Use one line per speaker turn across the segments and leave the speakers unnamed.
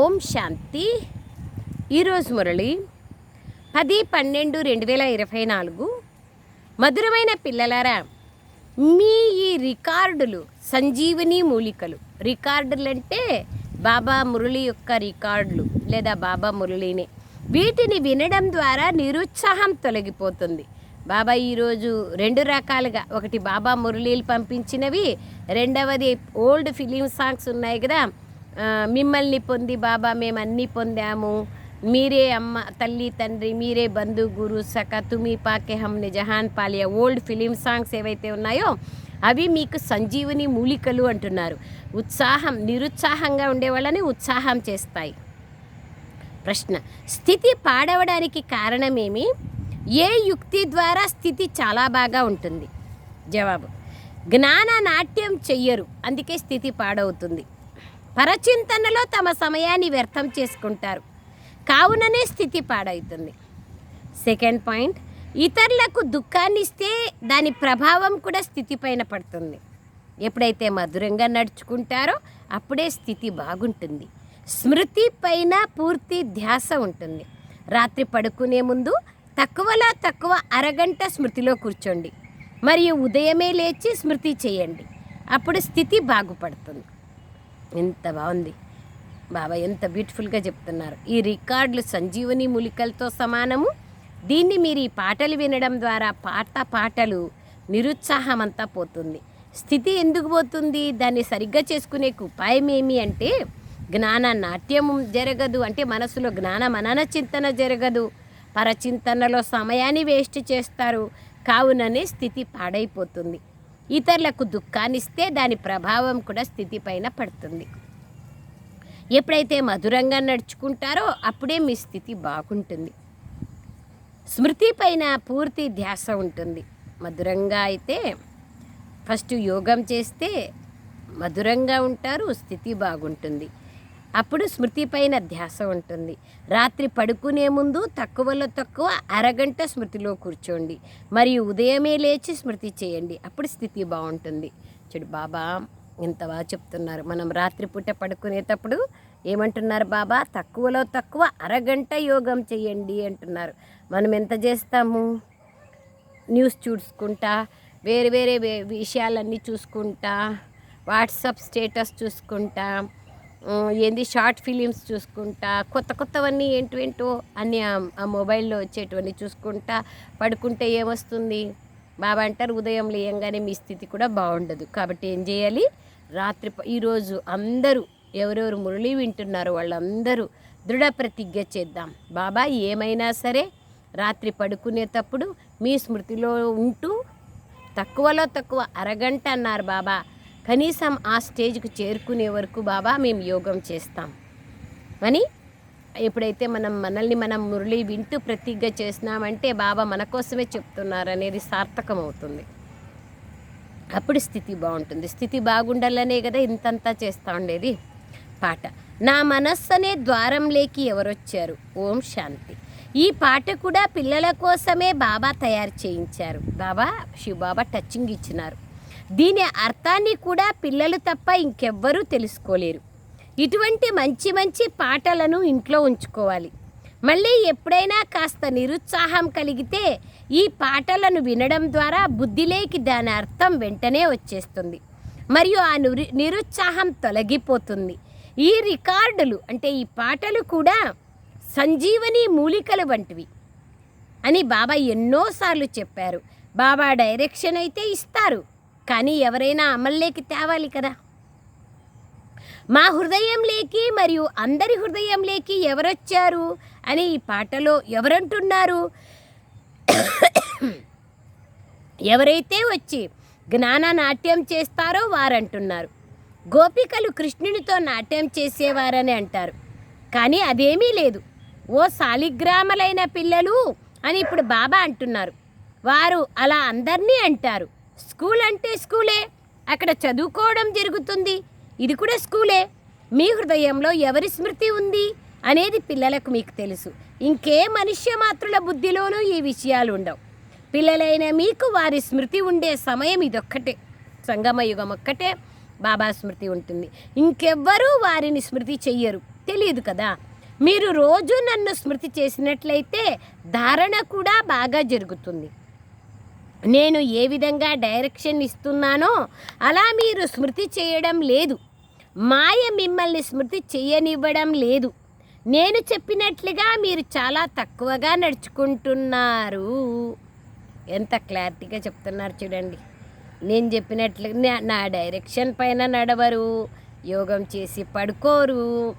ఓం శాంతి. ఈరోజు మురళి పది పన్నెండు రెండు వేల ఇరవై నాలుగు మధురమైన పిల్లలారా మీ ఈ రికార్డులు సంజీవని మూలికలు. రికార్డులు అంటే బాబా మురళి యొక్క రికార్డులు లేదా బాబా మురళినే. వీటిని వినడం ద్వారా నిరుత్సాహం తొలగిపోతుంది. బాబా ఈరోజు రెండు రకాలుగా ఒకటి బాబా మురళీలు పంపించినవి రెండవది ఓల్డ్ ఫిలిం సాంగ్స్ ఉన్నాయి కదా మిమ్మల్ని పొంది బాబా మేము అన్నీ పొందాము. మీరే అమ్మ తల్లి తండ్రి మీరే బంధు గురు సఖ తుమి పాకే హమ్ని జహాన్ పాలియా ఓల్డ్ ఫిలిం సాంగ్స్ ఏవైతే ఉన్నాయో అవి మీకు సంజీవని మూలికలు అంటున్నారు. ఉత్సాహం నిరుత్సాహంగా ఉండే వాళ్ళని ఉత్సాహం చేస్తాయి. ప్రశ్న స్థితి పాడవడానికి కారణమేమి? ఏ యుక్తి ద్వారా స్థితి చాలా బాగా ఉంటుంది? జవాబు జ్ఞాన నాట్యం చెయ్యరు అందుకే స్థితి పాడవుతుంది. పరచింతనలో తమ సమయాన్ని వ్యర్థం చేసుకుంటారు. కావుననే స్థితి పాడవుతుంది. సెకండ్ పాయింట్ ఇతరులకు దుఃఖాన్ని ఇస్తే దాని ప్రభావం కూడా స్థితి పైన పడుతుంది. ఎప్పుడైతే మధురంగా నడుచుకుంటారో అప్పుడే స్థితి బాగుంటుంది. స్మృతి పైన పూర్తి ధ్యాస ఉంటుంది. రాత్రి పడుకునే ముందు తక్కువలో తక్కువ అరగంట స్మృతిలో కూర్చోండి. మరియు ఉదయమే లేచి స్మృతి చేయండి. అప్పుడు స్థితి బాగుపడుతుంది. ఎంత బాగుంది. బాబా ఎంత బ్యూటిఫుల్గా చెప్తున్నారు. ఈ రికార్డులు సంజీవని మూలికలతో సమానము. దీన్ని మీరు ఈ పాటలు వినడం ద్వారా పాట పాటలు నిరుత్సాహం అంతా పోతుంది. స్థితి ఎందుకు పోతుంది? దాన్ని సరిగ్గా చేసుకునే ఉపాయం ఏమి అంటే జ్ఞాన నాట్యం జరగదు. అంటే మనసులో జ్ఞాన మనన చింతన జరగదు. పరచింతనలో సమయాన్ని వేస్ట్ చేస్తారు. కావుననే స్థితి పాడైపోతుంది. ఇతరులకు దుఃఖాన్నిస్తే దాని ప్రభావం కూడా స్థితి పైన పడుతుంది. ఎప్పుడైతే మధురంగా నడుచుకుంటారో అప్పుడే మీ స్థితి బాగుంటుంది. స్మృతి పైన పూర్తి ధ్యాస ఉంటుంది. మధురంగా అయితే ఫస్ట్ యోగం చేస్తే మధురంగా ఉంటారు స్థితి బాగుంటుంది. అప్పుడు స్మృతి పైన ధ్యాస ఉంటుంది. రాత్రి పడుకునే ముందు తక్కువలో తక్కువ అరగంట స్మృతిలో కూర్చోండి. మరియు ఉదయమే లేచి స్మృతి చేయండి. అప్పుడు స్థితి బాగుంటుంది. చూడు బాబా ఇంత బాగా చెప్తున్నారు. మనం రాత్రిపూట పడుకునేటప్పుడు ఏమంటున్నారు బాబా? తక్కువలో తక్కువ అరగంట యోగం చేయండి అంటున్నారు. మనం ఎంత చేస్తాము? న్యూస్ చూసుకుంటా వేరే వేరే విషయాలన్నీ చూసుకుంటా వాట్సాప్ స్టేటస్ చూసుకుంటా ఏంది షార్ట్ ఫిలిమ్స్ చూసుకుంటా కొత్త కొత్తవన్నీ ఏంటో అన్ని ఆ- ఆ మొబైల్లో వచ్చేటివన్నీ చూసుకుంటా పడుకుంటే ఏమొస్తుంది? బాబా అంటారు ఉదయం లేయంగానే మీ స్థితి కూడా బాగుండదు. కాబట్టి ఏం చేయాలి? రాత్రి ఈరోజు అందరూ ఎవరెవరు మురళి వింటున్నారో వాళ్ళందరూ దృఢ ప్రతిజ్ఞ చేద్దాం. బాబా ఏమైనా సరే రాత్రి పడుకునేటప్పుడు మీ స్మృతిలో ఉంటూ తక్కువలో తక్కువ అరగంట అన్నారు బాబా. కనీసం ఆ స్టేజ్కి చేరుకునే వరకు బాబా మేము యోగం చేస్తాం. అని ఎప్పుడైతే మనం మనల్ని మనం మురళి వింటూ ప్రతిజ్ఞ చేసినామంటే బాబా మన కోసమే చెప్తున్నారు అనేది సార్థకం అవుతుంది అప్పుడు స్థితి బాగుంటుంది. స్థితి బాగుండాలనే కదా ఇంతంతా చేస్తూ ఉండేది పాట. నా మనస్సనే ద్వారంలోకి ఎవరొచ్చారు? ఓం శాంతి. ఈ పాట కూడా పిల్లల కోసమే బాబా తయారు చేయించారు. బాబా శివబాబా టచ్చింగ్ ఇచ్చినారు. దీని అర్థాన్ని కూడా పిల్లలు తప్ప ఇంకెవ్వరూ తెలుసుకోలేరు. ఇటువంటి మంచి మంచి పాటలను ఇంట్లో ఉంచుకోవాలి. మళ్ళీ ఎప్పుడైనా కాస్త నిరుత్సాహం కలిగితే ఈ పాటలను వినడం ద్వారా బుద్ధిలేకి దాని అర్థం వెంటనే వచ్చేస్తుంది. మరియు ఆ నిరు నిరుత్సాహం తొలగిపోతుంది. ఈ రికార్డులు అంటే ఈ పాటలు కూడా సంజీవని మూలికలు వంటివి అని బాబా ఎన్నోసార్లు చెప్పారు. బాబా డైరెక్షన్ అయితే ఇస్తారు. కానీ ఎవరైనా అమల్లోకి తేవాలి కదా. మా హృదయంలోకి మరియు అందరి హృదయంలోకి ఎవరొచ్చారు అని ఈ పాటలో ఎవరంటున్నారు? ఎవరైతే వచ్చి జ్ఞాన నాట్యం చేస్తారో వారంటున్నారు. గోపికలు కృష్ణునితో నాట్యం చేసేవారని అంటారు. కానీ అదేమీ లేదు. ఓ సాలిగ్రామలైన పిల్లలు అని ఇప్పుడు బాబా అంటున్నారు. వారు అలా అందరినీ అంటారు. స్కూల్ అంటే స్కూలే అక్కడ చదువుకోవడం జరుగుతుంది. ఇది కూడా స్కూలే. మీ హృదయంలో ఎవరి స్మృతి ఉంది అనేది పిల్లలకు మీకు తెలుసు. ఇంకే మనుష్య మాత్రుల బుద్ధిలోనూ ఈ విషయాలు ఉండవు. పిల్లలైన మీకు వారి స్మృతి ఉండే సమయం ఇదొక్కటే. సంగమయుగం ఒక్కటే బాబా స్మృతి ఉంటుంది. ఇంకెవ్వరూ వారిని స్మృతి చెయ్యరు. తెలియదు కదా? మీరు రోజు నన్ను స్మృతి చేసినట్లయితే ధారణ కూడా బాగా జరుగుతుంది. నేను ఏ విధంగా డైరెక్షన్ ఇస్తున్నానో అలా మీరు స్మృతి చేయడం లేదు. మాయ మిమ్మల్ని స్మృతి చేయనివ్వడం లేదు. నేను చెప్పినట్లుగా మీరు చాలా తక్కువగా నడుచుకుంటున్నారు. ఎంత క్లారిటీగా చెప్తున్నారు చూడండి. నేను చెప్పినట్లు నా- డైరెక్షన్ పైన నడవరు యోగం చేసి పడుకోరు.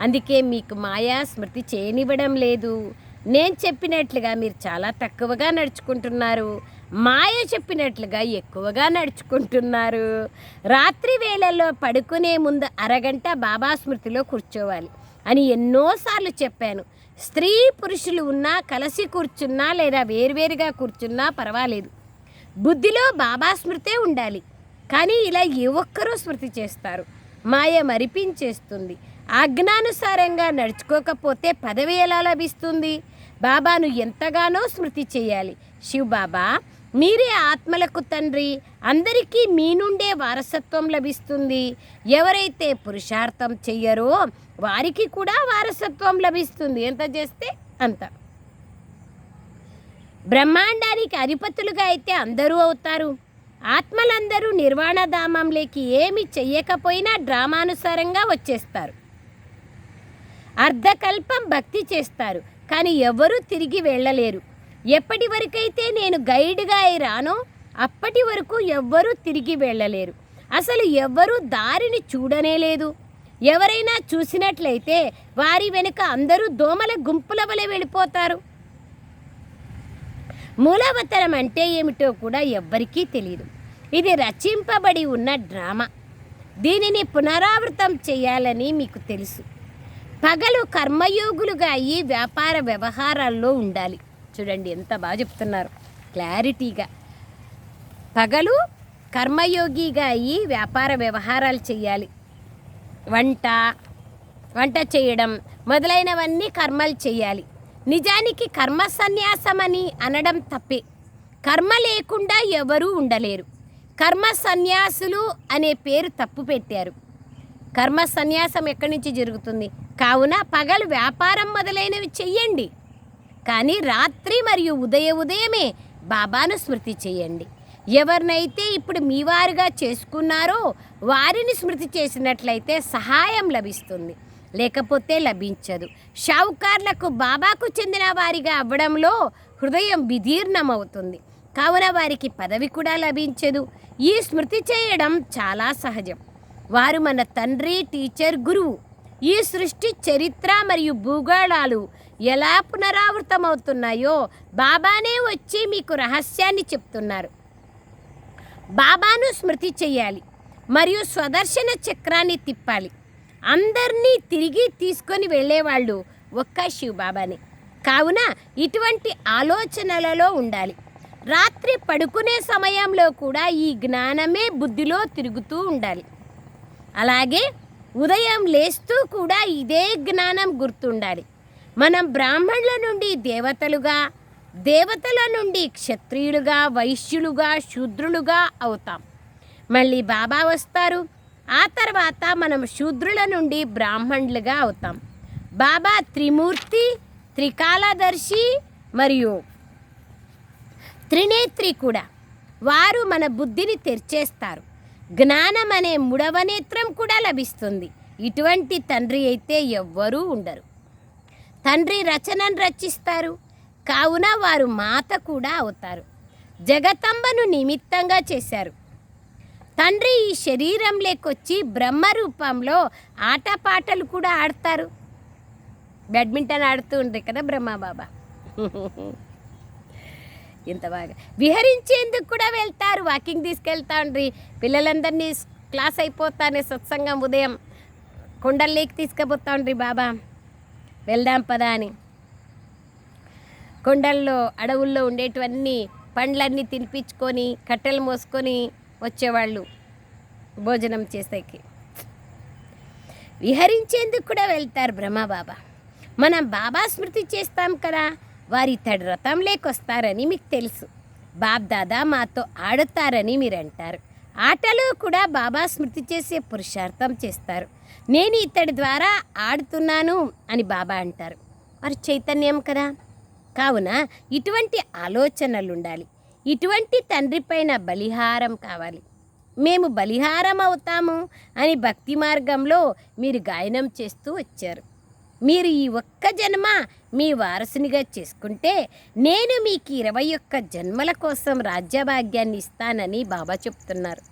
అందుకే మీకు మాయా స్మృతి చేయనివ్వడం లేదు. నేను చెప్పినట్లుగా మీరు చాలా తక్కువగా నడుచుకుంటున్నారు. మాయ చెప్పినట్లుగా ఎక్కువగా నడుచుకుంటున్నారు. రాత్రి వేళల్లో పడుకునే ముందు అరగంట బాబా స్మృతిలో కూర్చోవాలి అని ఎన్నోసార్లు చెప్పాను. స్త్రీ పురుషులు ఉన్నా కలిసి కూర్చున్నా లేదా వేరువేరుగా కూర్చున్నా పర్వాలేదు. బుద్ధిలో బాబా స్మృతే ఉండాలి. కానీ ఇలా ఏ ఒక్కరూ స్మృతి చేస్తారు. మాయ మరిపించేస్తుంది. ఆజ్ఞానుసారంగా నడుచుకోకపోతే పదవి ఎలా లభిస్తుంది? బాబాను ఎంతగానో స్మృతి చేయాలి. శివ్ బాబా మీరే ఆత్మలకు తండ్రి. అందరికీ మీ నుండే వారసత్వం లభిస్తుంది. ఎవరైతే పురుషార్థం చెయ్యరో వారికి కూడా వారసత్వం లభిస్తుంది. ఎంత చేస్తే అంత. బ్రహ్మాండానికి అధిపతులుగా అయితే అందరూ అవుతారు. ఆత్మలందరూ నిర్వాణధామంలోకి ఏమి చెయ్యకపోయినా డ్రామానుసారంగా వచ్చేస్తారు. అర్ధకల్పం భక్తి చేస్తారు. కానీ ఎవరూ తిరిగి వెళ్ళలేరు. ఎప్పటి వరకైతే నేను గైడ్గా అయి రానో అప్పటి వరకు ఎవ్వరూ తిరిగి వెళ్ళలేరు. అసలు ఎవ్వరూ దారిని చూడనే లేదు. ఎవరైనా చూసినట్లయితే వారి వెనుక అందరూ దోమల గుంపుల వలె వెళ్ళిపోతారు. మూలవతరం అంటే ఏమిటో కూడా ఎవ్వరికీ తెలియదు ఇది రచింపబడి ఉన్న డ్రామా. దీనిని పునరావృతం చేయాలని మీకు తెలుసు. పగలు కర్మయోగులుగా అయ్యి వ్యాపార వ్యవహారాల్లో ఉండాలి. చూడండి ఎంత బాగా చెప్తున్నారు. క్లారిటీగా. పగలు కర్మయోగిగా అయ్యి వ్యాపార వ్యవహారాలు చేయాలి. వంట వంట చేయడం మొదలైనవన్నీ కర్మలు చేయాలి. నిజానికి కర్మ సన్యాసం అని అనడం తప్పే. కర్మ లేకుండా ఎవరూ ఉండలేరు. కర్మ సన్యాసులు అనే పేరు తప్పు పెట్టారు. కర్మ సన్యాసం ఎక్కడి నుంచి జరుగుతుంది? కావున పగలు వ్యాపారం మొదలైనవి చెయ్యండి. కానీ రాత్రి మరియు ఉదయ ఉదయమే బాబాను స్మృతి చేయండి ఎవరినైతే ఇప్పుడు మీ వారుగా చేసుకున్నారో వారిని స్మృతి చేసినట్లయితే సహాయం లభిస్తుంది. లేకపోతే లభించదు. షావుకార్లకు బాబాకు చెందిన వారిగా అవ్వడంలో హృదయం విదీర్ణమవుతుంది. కావున వారికి పదవి కూడా లభించదు. ఈ స్మృతి చేయడం చాలా సహజం. వారు మన తండ్రి టీచర్ గురువు. ఈ సృష్టి చరిత్ర మరియు భూగోళాలు ఎలా పునరావృతమవుతున్నాయో బాబానే వచ్చి మీకు రహస్యాన్ని చెప్తున్నారు. బాబాను స్మృతి చేయాలి మరియు స్వదర్శన చక్రాన్ని తిప్పాలి. అందరినీ తిరిగి తీసుకొని వెళ్ళేవాళ్ళు ఒక్క శివ బాబానే కావున ఇటువంటి ఆలోచనలలో ఉండాలి. రాత్రి పడుకునే సమయంలో కూడా ఈ జ్ఞానమే బుద్ధిలో తిరుగుతూ ఉండాలి. అలాగే ఉదయం లేస్తూ కూడా ఇదే జ్ఞానం గుర్తుండాలి. మనం బ్రాహ్మణుల నుండి దేవతలుగా దేవతల నుండి క్షత్రియులుగా వైశ్యులుగా శూద్రులుగా అవుతాం. మళ్ళీ బాబా వస్తారు. ఆ తర్వాత మనం శూద్రుల నుండి బ్రాహ్మణులుగా అవుతాం. బాబా త్రిమూర్తి త్రికాలదర్శి మరియు త్రినేత్రి కూడా. వారు మన బుద్ధిని తెరిచేస్తారు. జ్ఞానం అనే మూడవ నేత్రం కూడా లభిస్తుంది. ఇటువంటి తండ్రి అయితే ఎవ్వరూ ఉండరు. తండ్రి రచనను రచిస్తారు. కావున వారు మాత కూడా అవుతారు. జగతంబను నిమిత్తంగా చేశారు. తండ్రి ఈ శరీరం లేకొచ్చి బ్రహ్మ రూపంలో ఆటపాటలు కూడా ఆడతారు. బ్యాడ్మింటన్ ఆడుతూ ఉండే కదా బ్రహ్మబాబా? ఇంత బాగా. విహరించేందుకు కూడా వెళ్తారు. వాకింగ్ తీసుకెళ్తా ఉండ్రి పిల్లలందరినీ క్లాస్ అయిపోతానే సత్సంగం ఉదయం. కొండల్లోకి తీసుకుపోతా ఉండ్రి బాబా. వెళ్దాం పదా అని. కొండల్లో అడవుల్లో ఉండేటివన్నీ పండ్లన్నీ తినిపించుకొని కట్టెలు మోసుకొని వచ్చేవాళ్ళు భోజనం చేసేకి. విహరించేందుకు కూడా వెళ్తారు బ్రహ్మ బాబా. మనం బాబా స్మృతి చేస్తాం కదా. వారితడి రథం లేకొస్తారని మీకు తెలుసు. బాబ్దాదా మాతో ఆడుతారని మీరు అంటారు ఆటలు కూడా బాబా స్మృతి చేసే పురుషార్థం చేస్తారు. నేను ఇతడి ద్వారా ఆడుతున్నాను అని బాబా అంటారు. వారు చైతన్యం కదా? కావున ఇటువంటి ఆలోచనలు ఉండాలి ఇటువంటి తండ్రి పైన బలిహారం కావాలి. మేము బలిహారం అవుతాము అని భక్తి మార్గంలో మీరు గాయనం చేస్తూ వచ్చారు. మీరు ఈ ఒక్క జన్మ మీ వారసునిగా చేసుకుంటే నేను మీకు ఇరవై ఒక్క జన్మల కోసం రాజ్యభాగ్యాన్ని ఇస్తానని బాబా చెప్తున్నారు.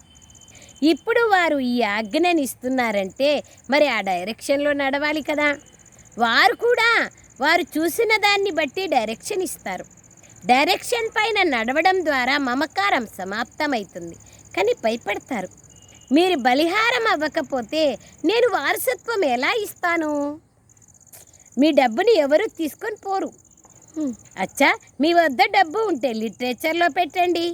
ఇప్పుడు వారు ఈ ఆజ్ఞని ఇస్తున్నారంటే మరి ఆ డైరెక్షన్లో నడవాలి కదా. వారు కూడా వారు చూసిన దాన్ని బట్టి డైరెక్షన్ ఇస్తారు. డైరెక్షన్ పైన నడవడం ద్వారా మమకారం సమాప్తమవుతుంది కానీ భయపడతారు. మీరు బలిహారం అవ్వకపోతే నేను వారసత్వం ఎలా ఇస్తాను? మీ డబ్బుని ఎవరు తీసుకొని పోరు. అచ్చా మీ వద్ద డబ్బు ఉంటే లిటరేచర్లో పెట్టండి.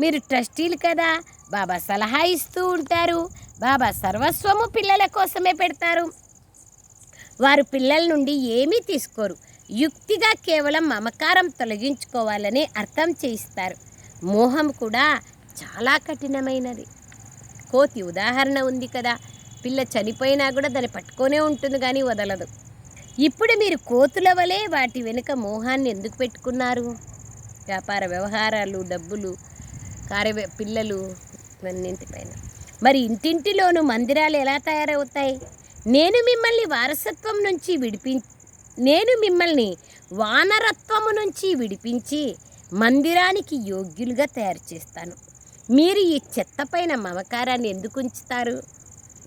మీరు ట్రస్టీలు కదా బాబా సలహా ఇస్తూ ఉంటారు. బాబా సర్వస్వము పిల్లల కోసమే పెడతారు. వారు పిల్లల నుండి ఏమీ తీసుకోరు. యుక్తిగా కేవలం మమకారం తొలగించుకోవాలని అర్థం చేయిస్తారు. మోహం కూడా చాలా కఠినమైనది. కోతి ఉదాహరణ ఉంది కదా పిల్ల చనిపోయినా కూడా దాన్ని పట్టుకొనే ఉంటుంది కానీ వదలదు. ఇప్పుడు మీరు కోతుల వలె వాటి వెనుక మోహాన్ని ఎందుకు పెట్టుకున్నారు? వ్యాపార వ్యవహారాలు డబ్బులు కార్య పిల్లలు ఇవన్నింటిపైన మరి ఇంటింటిలోనూ మందిరాలు ఎలా తయారవుతాయి? నేను మిమ్మల్ని వారసత్వం నుంచి విడిపి నేను మిమ్మల్ని వానరత్వము నుంచి విడిపించి మందిరానికి యోగ్యులుగా తయారు చేస్తాను. మీరు ఈ చెత్త పైన మమకారాన్ని ఎందుకు ఉంచుతారు?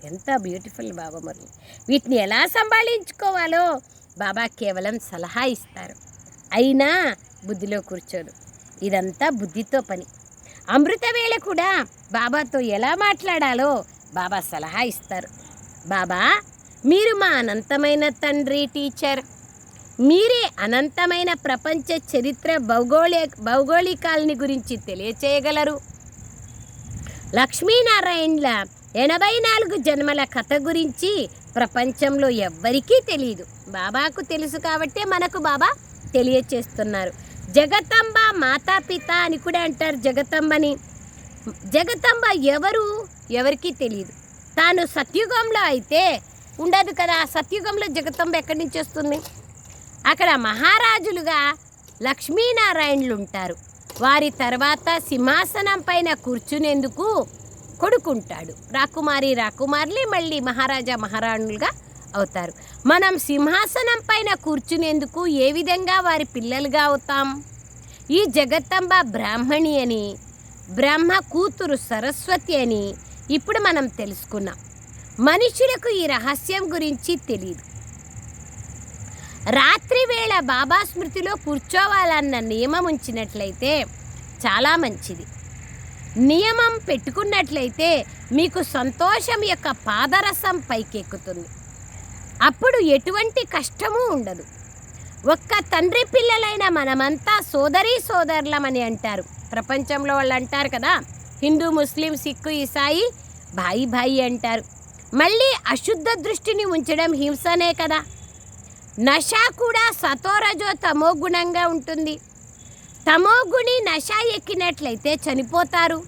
ఎంత బ్యూటిఫుల్ బాబా మురళి వీటిని ఎలా సంభాళించుకోవాలో బాబా కేవలం సలహా ఇస్తారు. అయినా బుద్ధిలో కూర్చోదు ఇదంతా బుద్ధితో పని. అమృతవేళ కూడా బాబాతో ఎలా మాట్లాడాలో బాబా సలహా ఇస్తారు. బాబా మీరు మా అనంతమైన తండ్రి టీచర్. మీరే అనంతమైన ప్రపంచ చరిత్ర భౌగోళిక భౌగోళికాలని గురించి తెలియచేయగలరు. లక్ష్మీనారాయణల ఎనభై నాలుగు జన్మల కథ గురించి ప్రపంచంలో ఎవ్వరికీ తెలియదు బాబాకు తెలుసు కాబట్టే మనకు బాబా తెలియచేస్తున్నారు. జగతంబ మాతాపిత అని కూడా అంటారు జగతంబని. జగతంబ ఎవరు? ఎవరికీ తెలియదు తాను సత్యుగంలో అయితే ఉండదు కదా. సత్యుగంలో జగతంబ ఎక్కడి నుంచి వస్తుంది? అక్కడ మహారాజులుగా లక్ష్మీనారాయణులు ఉంటారు. వారి తర్వాత సింహాసనం పైన కూర్చునేందుకు కొడుకుంటాడు. రాకుమారి రాకుమారులే మళ్ళీ మహారాజా మహారాణులుగా అవుతారు. మనం సింహాసనం పైన కూర్చునేందుకు ఏ విధంగా వారి పిల్లలుగా అవుతాం? ఈ జగత్తంబ బ్రాహ్మణి అని బ్రహ్మ కూతురు సరస్వతి అని ఇప్పుడు మనం తెలుసుకున్నాం. మనుషులకు ఈ రహస్యం గురించి తెలియదు రాత్రి వేళ బాబా స్మృతిలో కూర్చోవాలన్న నియమం ఉంచినట్లయితే చాలా మంచిది. నియమం పెట్టుకున్నట్లయితే మీకు సంతోషం యొక్క పాదరసం పైకెక్కుతుంది. అప్పుడు ఎటువంటి కష్టము ఉండదు. ఒక్క తండ్రి పిల్లలైన మనమంతా సోదరి సోదరులమని అంటారు. ప్రపంచంలో వాళ్ళు అంటారు కదా హిందూ ముస్లిం సిక్కు ఈసాయి భాయి భాయి అంటారు. మళ్ళీ అశుద్ధ దృష్టిని ఉంచడం హింసనే కదా. నష కూడా సతోరజో తమో గుణంగా ఉంటుంది. తమో గుణి నష ఎక్కినట్లయితే చనిపోతారు.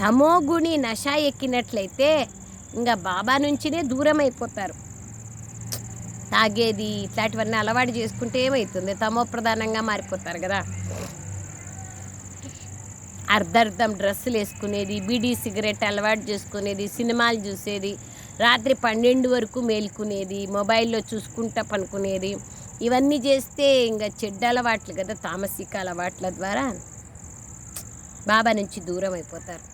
తమో గుణి నష ఎక్కినట్లయితే ఇంకా బాబా నుంచినే దూరం అయిపోతారు తాగేది ఇట్లాంటివన్నీ అలవాటు చేసుకుంటే ఏమవుతుంది తమో ప్రధానంగా మారిపోతారు కదా. అర్ధర్థం డ్రెస్సులు వేసుకునేది బీడీ సిగరెట్ అలవాటు చేసుకునేది సినిమాలు చూసేది రాత్రి పన్నెండు వరకు మేల్కునేది మొబైల్లో చూసుకుంటా పనుకునేది. ఇవన్నీ చేస్తే ఇంకా చెడ్డ అలవాట్లు కదా తామసిక అలవాట్ల ద్వారా బాబా నుంచి దూరం అయిపోతారు.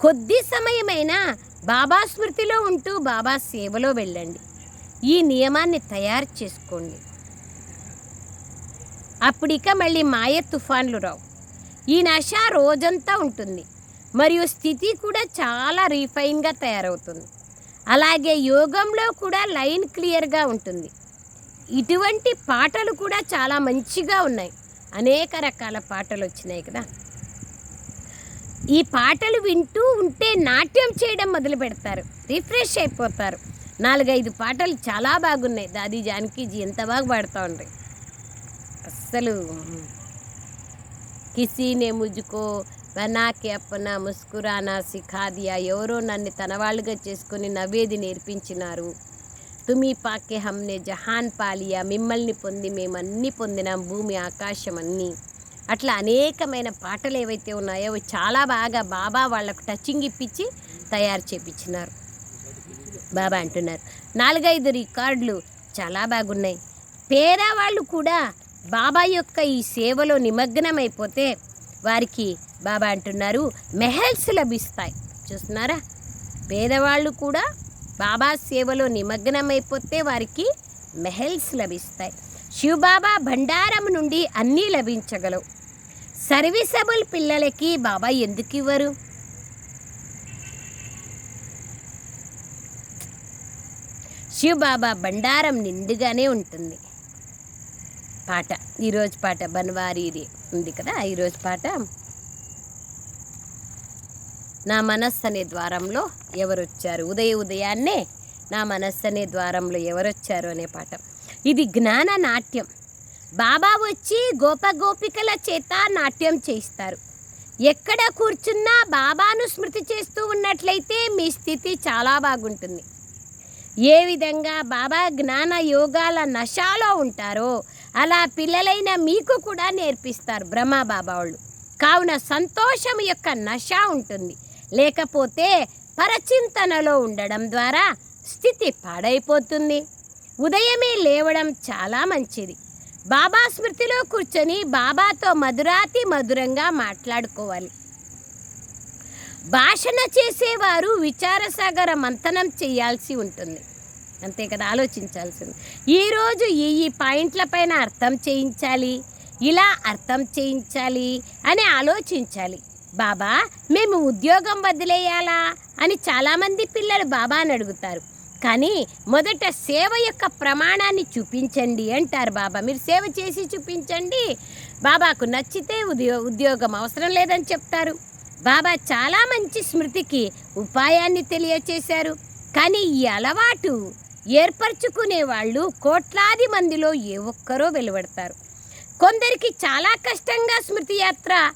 కొద్ది సమయమైనా బాబా స్మృతిలో ఉంటూ బాబా సేవలో వెళ్ళండి. ఈ నియమాన్ని తయారు చేసుకోండి. అప్పుడిక మళ్ళీ మాయ తుఫాన్లు రావు. ఈ నష రోజంతా ఉంటుంది. మరియు స్థితి కూడా చాలా రీఫైన్గా తయారవుతుంది. అలాగే యోగంలో కూడా లైన్ క్లియర్గా ఉంటుంది. ఇటువంటి పాటలు కూడా చాలా మంచిగా ఉన్నాయి. అనేక రకాల పాటలు వచ్చినాయి కదా. ఈ పాటలు వింటూ ఉంటే నాట్యం చేయడం మొదలు పెడతారు. రిఫ్రెష్ అయిపోతారు. నాలుగైదు పాటలు చాలా బాగున్నాయి. దాది జానకీజీ ఎంత బాగా పాడుతూ ఉంటాయి అస్సలు. కిసీ నే ముజుకో బనాకే అప్పన ముస్కురానా సిఖాదియా ఎవరో నన్ను తన వాళ్ళుగా చేసుకొని నవ్వేది నేర్పించినారు. తుమి పాకే హమ్నే జహాన్ పాలియా మిమ్మల్ని పొంది మేమన్నీ పొందినాం భూమి ఆకాశం అన్నీ అట్లా అనేకమైన పాటలు ఏవైతే ఉన్నాయో అవి చాలా బాగా బాబా వాళ్ళకు టచింగ్ ఇప్పించి తయారు చేపించినారు. బాబా అంటున్నారు. నాలుగైదు రికార్డులు చాలా బాగున్నాయి. పేదవాళ్ళు కూడా బాబా యొక్క ఈ సేవలో నిమగ్నమైపోతే వారికి బాబా అంటున్నారు మెహల్స్ లభిస్తాయి. చూస్తున్నారా? పేదవాళ్ళు కూడా బాబా సేవలో నిమగ్నమైపోతే వారికి మెహల్స్ లభిస్తాయి. శివబాబా భండారం నుండి అన్నీ లభించగలవు. సర్వీసబుల్ పిల్లలకి బాబా ఎందుకు ఇవ్వరు? శివబాబా భండారం నిండుగానే ఉంటుంది. పాట. ఈరోజు పాట బన్వారీది ఉంది కదా ఈరోజు పాట నా మనస్సు అనే ద్వారంలో ఎవరొచ్చారు? ఉదయ ఉదయాన్నే నా మనస్సు అనే ద్వారంలో ఎవరొచ్చారు అనే పాట. ఇది జ్ఞాన నాట్యం. బాబా వచ్చి గోప గోపికల చేత నాట్యం చేయిస్తారు. ఎక్కడ కూర్చున్నా బాబాను స్మృతి చేస్తూ ఉన్నట్లయితే మీ స్థితి చాలా బాగుంటుంది. ఏ విధంగా బాబా జ్ఞాన యోగాల నశాలో ఉంటారో అలా పిల్లలైన మీకు కూడా నేర్పిస్తారు బ్రహ్మబాబా వాళ్ళు. కావున సంతోషం యొక్క నశ ఉంటుంది. లేకపోతే పరచింతనలో ఉండడం ద్వారా స్థితి పాడైపోతుంది. ఉదయమే లేవడం చాలా మంచిది. బాబా స్మృతిలో కూర్చొని బాబాతో మధురాతి మధురంగా మాట్లాడుకోవాలి. భాషణ చేసేవారు విచారసాగర మంతనం చేయాల్సి ఉంటుంది. అంతే కదా ఆలోచించాల్సింది. ఈరోజు ఈ ఈ పాయింట్ల పైన అర్థం చేయించాలి ఇలా అర్థం చేయించాలి అని ఆలోచించాలి. బాబా మేము ఉద్యోగం వదిలేయాలా అని చాలామంది పిల్లలు బాబాని అడుగుతారు. కానీ మొదట సేవ యొక్క ప్రమాణాన్ని చూపించండి అంటారు బాబా. మీరు సేవ చేసి చూపించండి. బాబాకు నచ్చితే ఉద్యో ఉద్యోగం అవసరం లేదని చెప్తారు. బాబా చాలా మంచి స్మృతికి ఉపాయాన్ని తెలియచేశారు. కానీ ఈ అలవాటు ఏర్పరచుకునే వాళ్ళు కోట్లాది మందిలో ఏ ఒక్కరో వెలువడతారు. కొందరికి చాలా కష్టంగా స్మృతి యాత్ర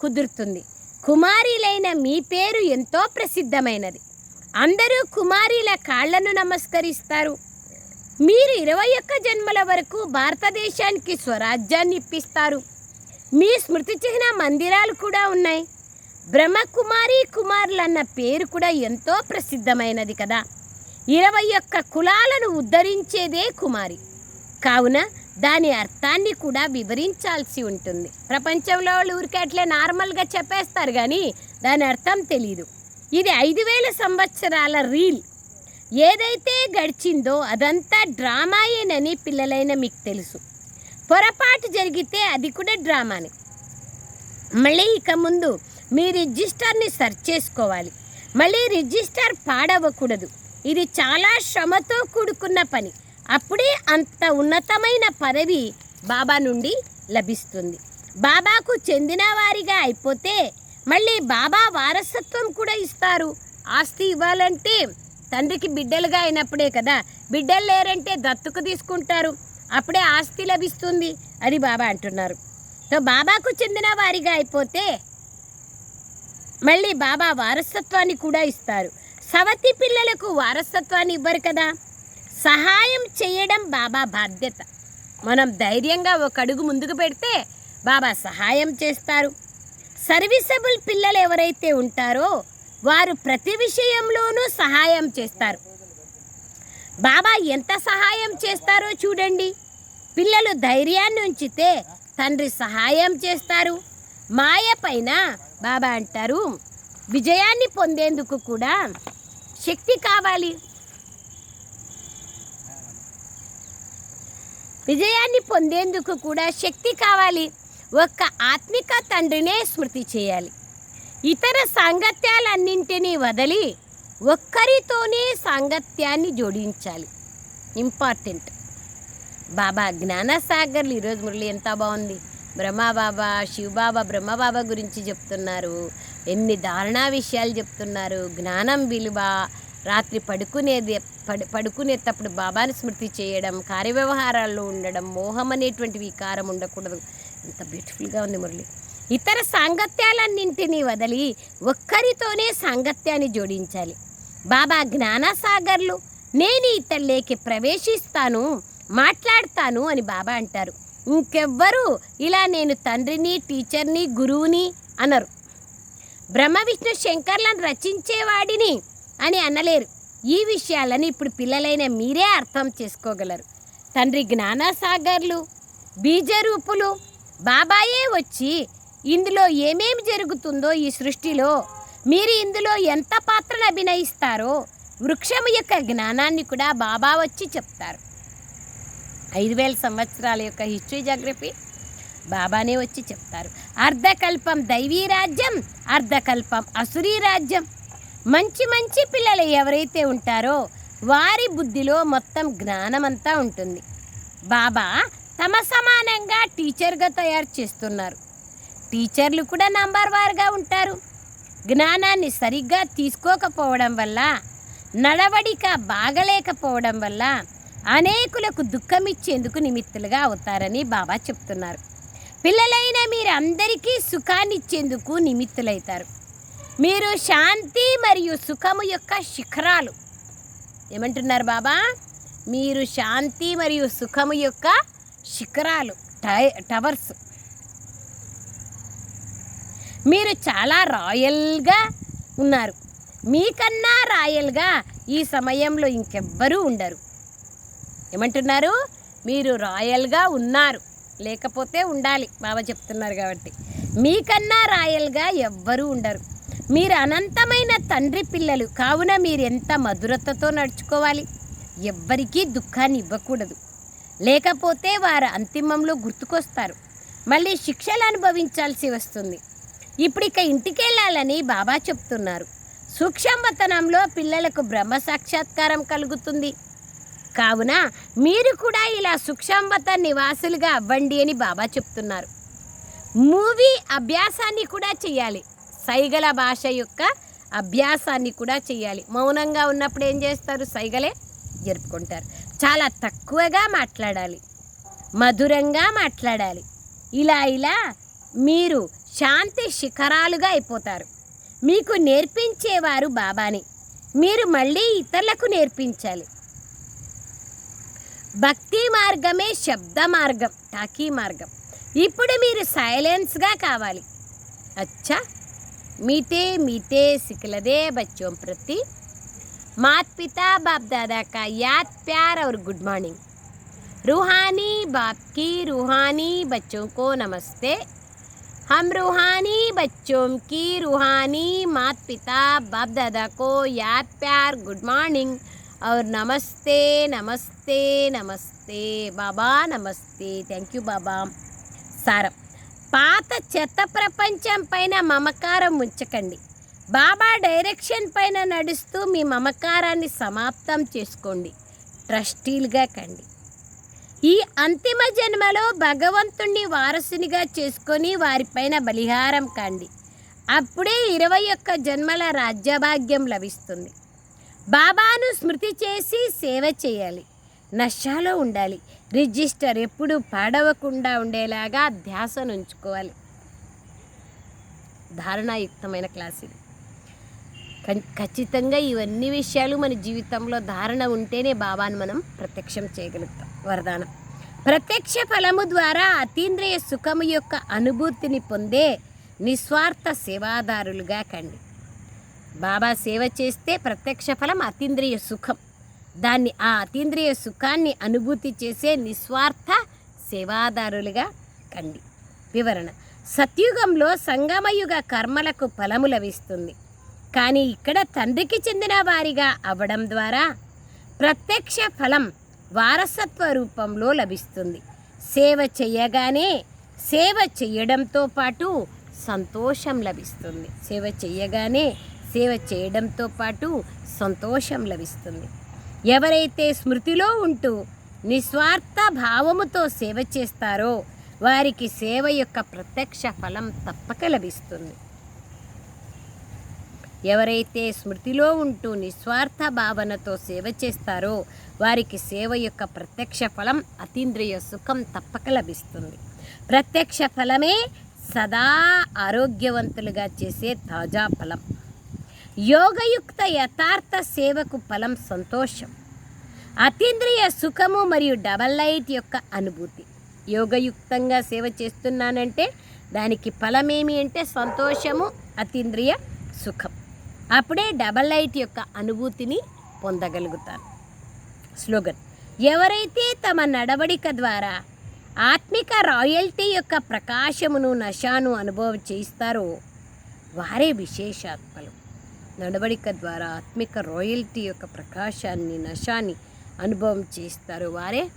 కుదురుతుంది. కుమారిలైన మీ పేరు ఎంతో ప్రసిద్ధమైనది. అందరూ కుమారిల కాళ్ళను నమస్కరిస్తారు. మీరు ఇరవై ఒక్క జన్మల వరకు భారతదేశానికి స్వరాజ్యాన్ని ఇప్పిస్తారు. మీ స్మృతి చిహ్న మందిరాలు కూడా ఉన్నాయి. బ్రహ్మకుమారి కుమారులన్న పేరు కూడా ఎంతో ప్రసిద్ధమైనది కదా. ఇరవై ఒక్క కులాలను ఉద్ధరించేదే కుమారి. కావున దాని అర్థాన్ని కూడా వివరించాల్సి ఉంటుంది. ప్రపంచంలో వాళ్ళు ఊరికే అట్లే నార్మల్గా చెప్పేస్తారు కానీ దాని అర్థం తెలియదు ఇది ఐదు వేల సంవత్సరాల రీల్. ఏదైతే గడిచిందో అదంతా డ్రామాయేనని పిల్లలైన మీకు తెలుసు. పొరపాటు జరిగితే అది కూడా డ్రామానే. మళ్ళీ ఇక ముందు మీ రిజిస్టర్ని సెర్చ్ చేసుకోవాలి. మళ్ళీ రిజిస్టర్ పాడవకూడదు. ఇది చాలా శ్రమతో కూడుకున్న పని. అప్పుడే అంత ఉన్నతమైన పదవి బాబా నుండి లభిస్తుంది. బాబాకు చెందిన వారిగా అయిపోతే మళ్ళీ బాబా వారసత్వం కూడా ఇస్తారు. ఆస్తి ఇవ్వాలంటే తండ్రికి బిడ్డలుగా అయినప్పుడే కదా బిడ్డలు లేరంటే దత్తుకు తీసుకుంటారు. అప్పుడే ఆస్తి లభిస్తుంది అని బాబా అంటున్నారు. సో బాబాకు చెందిన వారిగా అయిపోతే మళ్ళీ బాబా వారసత్వాన్ని కూడా ఇస్తారు. సవతి పిల్లలకు వారసత్వాన్ని ఇవ్వరు కదా. సహాయం చేయడం బాబా బాధ్యత. మనం ధైర్యంగా ఒక అడుగు ముందుకు పెడితే బాబా సహాయం చేస్తారు. సర్వీసబుల్ పిల్లలు ఎవరైతే ఉంటారో వారు ప్రతి విషయంలోనూ సహాయం చేస్తారు. బాబా ఎంత సహాయం చేస్తారో చూడండి. పిల్లలు ధైర్యాన్ని ఉంచితే తండ్రి సహాయం చేస్తారు. మాయ పైన బాబా అంటారు విజయాన్ని పొందేందుకు కూడా శక్తి కావాలి. విజయాన్ని పొందేందుకు కూడా శక్తి కావాలి. ఒక్క ఆత్మిక తండ్రినే స్మృతి చేయాలి. ఇతర సాంగత్యాలన్నింటినీ వదిలి ఒక్కరితోనే సాంగత్యాన్ని జోడించాలి. ఇంపార్టెంట్. బాబా జ్ఞానసాగర్లు ఈరోజు మురళి ఎంత బాగుంది. బ్రహ్మబాబా శివబాబా బ్రహ్మబాబా గురించి చెప్తున్నారు. ఎన్ని దారుణా విషయాలు చెప్తున్నారు. జ్ఞానం విలువ రాత్రి పడుకునేది పడు పడుకునేటప్పుడు బాబాని స్మృతి చేయడం కార్యవ్యవహారాల్లో ఉండడం మోహం అనేటువంటి వికారం ఉండకూడదు. ఎంత బ్యూటిఫుల్గా ఉంది మురళి. ఇతర సాంగత్యాలన్నింటినీ వదిలి ఒక్కరితోనే సాంగత్యాన్ని జోడించాలి. బాబా జ్ఞానసాగర్లు నేను ఇతరులేకి ప్రవేశిస్తాను మాట్లాడతాను అని బాబా అంటారు. ఇంకెవ్వరూ ఇలా నేను తండ్రిని టీచర్ని గురువుని అనరు. బ్రహ్మ విష్ణు శంకర్లను రచించేవాడిని అని అనలేరు. ఈ విషయాలను ఇప్పుడు పిల్లలైన మీరే అర్థం చేసుకోగలరు. తండ్రి జ్ఞానసాగర్లు బీజరూపులు బాబాయే వచ్చి ఇందులో ఏమేమి జరుగుతుందో ఈ సృష్టిలో మీరు ఇందులో ఎంత పాత్రను అభినయిస్తారో వృక్షము యొక్క జ్ఞానాన్ని కూడా బాబా వచ్చి చెప్తారు. ఐదు వేల సంవత్సరాల యొక్క హిస్టరీ జాగ్రఫీ బాబానే వచ్చి చెప్తారు. అర్ధకల్పం దైవీ రాజ్యం అర్ధకల్పం అసురీ రాజ్యం. మంచి మంచి పిల్లలు ఎవరైతే ఉంటారో వారి బుద్ధిలో మొత్తం జ్ఞానమంతా ఉంటుంది. బాబా తమ సమానంగా టీచర్గా తయారు చేస్తున్నారు. టీచర్లు కూడా నంబర్ వారుగా ఉంటారు. జ్ఞానాన్ని సరిగ్గా తీసుకోకపోవడం వల్ల నడవడిక బాగలేకపోవడం వల్ల అనేకులకు దుఃఖమిచ్చేందుకు నిమిత్తులుగా అవుతారని బాబా చెప్తున్నారు. పిల్లలైన మీరందరికీ సుఖాన్ని ఇచ్చేందుకు నిమిత్తులవుతారు మీరు శాంతి మరియు సుఖము యొక్క శిఖరాలు. ఏమంటున్నారు బాబా? మీరు శాంతి మరియు సుఖము యొక్క శిఖరాలు టై టవర్స్. మీరు చాలా రాయల్గా ఉన్నారు. మీకన్నా రాయల్గా ఈ సమయంలో ఇంకెవ్వరూ ఉండరు. ఏమంటున్నారు? మీరు రాయల్గా ఉన్నారు. లేకపోతే ఉండాలి. బాబా చెప్తున్నారు కాబట్టి. మీకన్నా రాయల్గా ఎవ్వరూ ఉండరు. మీరు అనంతమైన తండ్రి పిల్లలు. కావున మీరు ఎంత మధురతతో నడుచుకోవాలి. ఎవ్వరికీ దుఃఖాన్ని ఇవ్వకూడదు. లేకపోతే వారు అంతిమంలో గుర్తుకొస్తారు. మళ్ళీ శిక్షలు అనుభవించాల్సి వస్తుంది. ఇప్పుడు ఇక ఇంటికెళ్ళాలని బాబా చెప్తున్నారు. సూక్ష్మతనంలో పిల్లలకు బ్రహ్మ సాక్షాత్కారం కలుగుతుంది. కావున మీరు కూడా ఇలా సుక్షంవత నివాసులుగా అవ్వండి అని బాబా చెప్తున్నారు. మూవీ అభ్యాసాన్ని కూడా చేయాలి సైగల భాష యొక్క అభ్యాసాన్ని కూడా చేయాలి మౌనంగా ఉన్నప్పుడు ఏం చేస్తారు? సైగలే జరుపుకుంటారు. చాలా తక్కువగా మాట్లాడాలి. మధురంగా మాట్లాడాలి. ఇలా ఇలా మీరు శాంతి శిఖరాలుగా అయిపోతారు. మీకు నేర్పించేవారు బాబాని. మీరు మళ్ళీ ఇతరులకు నేర్పించాలి. భక్తి మార్గమే శబ్ద మార్గం టాకీ మార్గం ఇప్పుడు మీరు సైలెన్స్గా కావాలి అచ్చా మీటే మీటే సిక్లదే బచ్చోं प्रति मात पिता बाप दादा का याद प्यार और गुड मॉर्निंग रूहानी बाप की रूहानी बच्चों को नमस्ते हम रूहानी बच्चों की रूहानी मात पिता बाप दादा को याद प्यार गुड मॉर्निंग और नमस्ते नमस्ते नमस्ते बाबा नमस्ते థ్యాంక్ యూ బాబా సారం పాత చెత్త ప్రపంచం పైన మమకారం ఉంచకండి బాబా డైరెక్షన్ పైన నడుస్తూ మీ మమకారాన్ని సమాప్తం చేసుకోండి ట్రస్టీలుగా కండి ఈ అంతిమ జన్మలో భగవంతుణ్ణి వారసునిగా చేసుకొని వారిపైన బలిహారం కండి అప్పుడే ఇరవై ఒక్క జన్మల రాజ్యభాగ్యం లభిస్తుంది బాబాను స్మృతి చేసి సేవ చేయాలి. నష్టాలో ఉండాలి. రిజిస్టర్ ఎప్పుడు పాడవకుండా ఉండేలాగా ధ్యాసను ఉంచుకోవాలి ధారణాయుక్తమైన క్లాస్ ఇది. ఖచ్చితంగా ఇవన్నీ విషయాలు మన జీవితంలో ధారణ ఉంటేనే బాబాను మనం ప్రత్యక్షం చేయగలుగుతాం. వరదానం. ప్రత్యక్ష ఫలము ద్వారా అతీంద్రియ సుఖము యొక్క అనుభూతిని పొందే నిస్వార్థ సేవాదారులుగా కండి. బాబా సేవ చేస్తే ప్రత్యక్ష ఫలం అతీంద్రియ సుఖం. దాన్ని ఆ అతీంద్రియ సుఖాన్ని అనుభూతి చేసే నిస్వార్థ సేవాదారులుగా కండి. వివరణ. సత్యుగంలో సంగమయుగ కర్మలకు ఫలము లభిస్తుంది. కానీ ఇక్కడ తండ్రికి చెందిన వారిగా అవ్వడం ద్వారా ప్రత్యక్ష ఫలం వారసత్వ రూపంలో లభిస్తుంది. సేవ చేయగానే సేవ చేయడంతో పాటు సంతోషం లభిస్తుంది. సేవ చేయగానే సేవ చేయడంతో పాటు సంతోషం లభిస్తుంది. ఎవరైతే స్మృతిలో ఉంటూ నిస్వార్థ భావముతో సేవ చేస్తారో వారికి సేవ యొక్క ప్రత్యక్ష ఫలం తప్పక లభిస్తుంది. ఎవరైతే స్మృతిలో ఉంటూ నిస్వార్థ భావనతో సేవ చేస్తారో వారికి సేవ యొక్క ప్రత్యక్ష ఫలం అతీంద్రియ సుఖం తప్పక లభిస్తుంది. ప్రత్యక్ష ఫలమే సదా ఆరోగ్యవంతులుగా చేసే తాజా ఫలం. యోగయుక్త యథార్థ సేవకు ఫలం సంతోషం. అతీంద్రియ సుఖము మరియు డబల్ లైట్ యొక్క అనుభూతి. యోగయుక్తంగా సేవ చేస్తున్నానంటే దానికి ఫలమేమి అంటే సంతోషము అతీంద్రియ సుఖం. అప్పుడే డబల్ లైట్ యొక్క అనుభూతిని పొందగలుగుతాను. స్లోగన్. ఎవరైతే తమ నడవడిక ద్వారా ఆత్మిక రాయల్టీ యొక్క ప్రకాశమును నశాను అనుభవం చేయిస్తారో వారే విశేషాత్మలు. నడవడిక ద్వారా ఆత్మిక రాయల్టీ యొక్క ప్రకాశాన్ని నశాన్ని అనుభవం చేస్తారు. వారే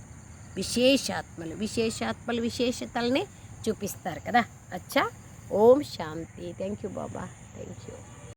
విశేషాత్మలు. విశేషాత్మలు విశేషతల్ని చూపిస్తారు కదా. అచ్చా. ఓం శాంతి. Thank you Baba. Thank you